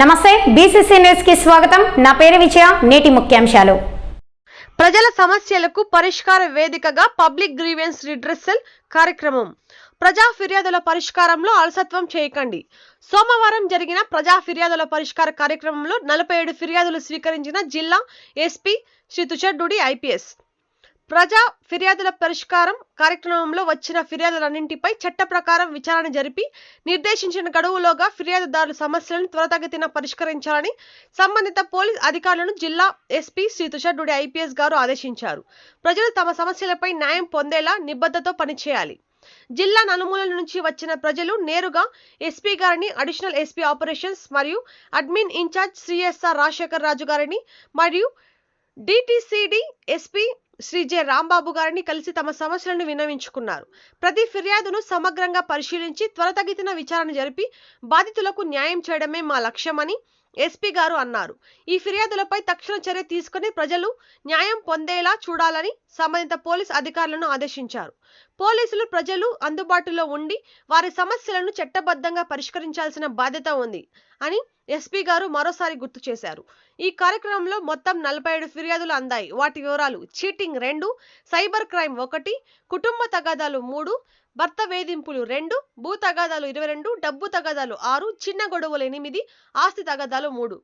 నమస్తే బీసీసీ న్యూస్కి స్వాగతం. నా పేరు విజయ నేటి ముఖ్యాంశాలు. ప్రజల సమస్యలకు పరిష్కార వేదికగా పబ్లిక్ గ్రీవెన్స్ రిడ్రెసల్ కార్యక్రమం. ప్రజా ఫిర్యాదుల పరిష్కారంలో అలసత్వం చేయకండి. సోమవారం జరిగిన ప్రజా ఫిర్యాదుల పరిష్కార కార్యక్రమంలో నలభై ఏడు ఫిర్యాదులు స్వీకరించిన జిల్లా ఎస్పీ శ్రీ తుషడ్డుడి ఐపీఎస్. ప్రజా ఫిర్యాదుల పరిష్కారం కార్యక్రమంలో వచ్చిన ఫిర్యాదులన్నింటిపై చట్ట ప్రకారం విచారణ జరిపి నిర్దేశించిన గడువులోగా ఫిర్యాదుదారుల సమస్యలను త్వరతగతిన పరిష్కరించాలని సంబంధిత పోలీస్ అధికారులను జిల్లా ఎస్పీ శ్రీ తుషార్డుడి ఐపీఎస్ గారు ఆదేశించారు. ప్రజలు తమ సమస్యలపై న్యాయం పొందేలా నిబద్ధతో పనిచేయాలి. జిల్లా నలుమూలల నుంచి వచ్చిన ప్రజలు నేరుగా ఎస్పీ గారిని అడిషనల్ ఎస్పీ ఆపరేషన్స్ మరియు admin in charge CSR Rajasekhar Raju గారిని మరియు DTCD SP Shri J Rambabu గారిని కలిసి తమ సమస్యలను విన్నవించుకున్నారు. ప్రతి ఫిర్యాదును సమగ్రంగా పరిశీలించి త్వరతగితిన విచారణ జరిపి బాధితులకు న్యాయం చేయడమే మా లక్ష్యమని ఎస్పీ గారు అన్నారు. ఈ ఫిర్యాదులపై తక్షణ చర్య తీసుకుని ప్రజలు న్యాయం పొందేలా చూడాలని సంబంధిత పోలీస్ అధికారులను ఆదేశించారు. పోలీసులు ప్రజలు అందుబాటులో ఉండి వారి సమస్యలను చట్టబద్ధంగా పరిష్కరించాల్సిన బాధ్యత ఉంది. అని ఎస్పీ గారు మరోసారి గుర్తు చేశారు. ఈ కార్యక్రమంలో మొత్తం నలభై ఏడు ఫిర్యాదులు అందాయి. వాటి వివరాలు చీటింగ్ రెండు సైబర్ క్రైమ్ ఒకటి కుటుంబ తగాదాలు మూడు భర్త వేధింపులు రెండు భూ తగాదాలు ఇరవై రెండు డబ్బు తగాదాలు ఆరు చిన్న గొడవలు ఎనిమిది ఆస్తి తగాదాలు మూడు.